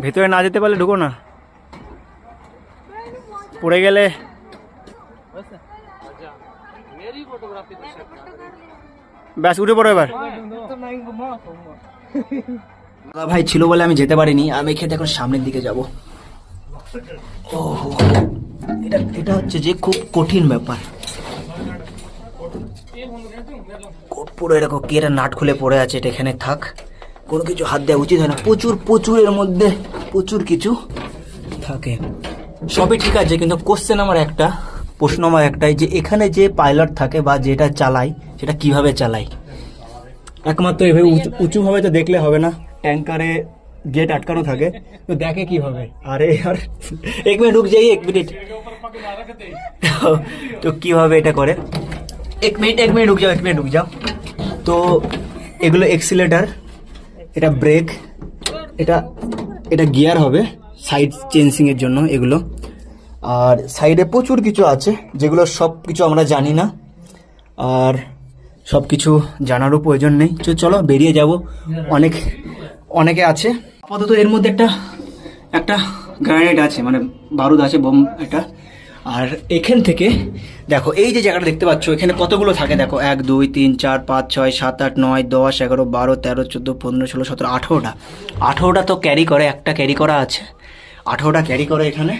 ভেতরে না যেতে পারলে ঢুকো না। পড়ে গেলে ব্যাস উঠে পড়ো এবার। দাদা ভাই ছিল বলে আমি যেতে পারিনি আমি খেতে এখন সামনের দিকে যাব। ও এটা এটা হচ্ছে যে খুব কঠিন ব্যাপার। কো- পুরো এরকম কি এটা নাট খুলে পড়ে আছে এটা এখানে থাক। কোনো কিছু হাত দেওয়া উচিত হয় না। প্রচুর প্রচুর এর মধ্যে, প্রচুর কিছু থাকে। সবই ঠিক আছে, কিন্তু কোশ্চেন আমার একটা, প্রশ্ন আমার একটাই যে এখানে যে পাইলট থাকে বা যেটা চালায়, সেটা কীভাবে চালায়? একমাত্র এভাবে উঁচু- উঁচুভাবে তো দেখলে হবে না। ট্যাঙ্কারে গেট আটকানো থাকে, তো দেখে কীভাবে? আরে আর, এক মিনিট রুক যাই, এক মিনিট। তো কীভাবে এটা করে? এক মিনিট এক মিনিট রুক যাও, এক মিনিট রুক যাও। তো এগুলো এক্সিলেটার এটা ব্রেক এটা এটা গিয়ার হবে সাইড চেঞ্জিং এর জন্য এগুলো। আর সাইডে প্রচুর কিছু আছে, যেগুলো সব কিছু আমরা জানি না। আর সব কিছু জানারও প্রয়োজন নেই। তো চলো বেরিয়ে যাব। অনেক, অনেকে আছে। আপাতত এর মধ্যে একটা একটা গ্রানাইট আছে মানে বারুদ আছে, বোম এটা আর এখান থেকে, দেখো, এই যে জায়গাটা দেখতে পাচ্ছ, এখানে কতগুলো থাকে? দেখো, এক, দুই, তিন, চার, পাঁচ, ছয়, সাত, আট, নয়, দশ, এগারো, বারো, তেরো, চোদ্দ, পনেরো, ষোলো, সতেরো, আঠেরোটা। আঠেরোটা তো ক্যারি করে, একটা ক্যারি করা আছে। আঠেরোটা ক্যারি করে এখানে।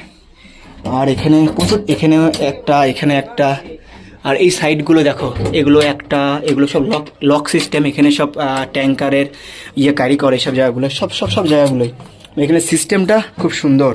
আর এখানে প্রচুর, এখানে একটা এখানে একটা। আর এই সাইডগুলো দেখো, এগুলো একটা, এগুলো সব লক লক সিস্টেম এখানে সব ট্যাঙ্কারের ইয়ে ক্যারি করে সব জায়গাগুলো, সব সব সব জায়গাগুলোই। এখানে সিস্টেমটা খুব সুন্দর।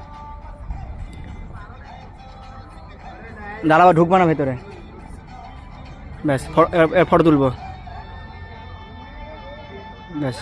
দাঁড়াবা ঢুকবা না ভেতরে। ব্যাস ফটো তুলবো। ব্যাস।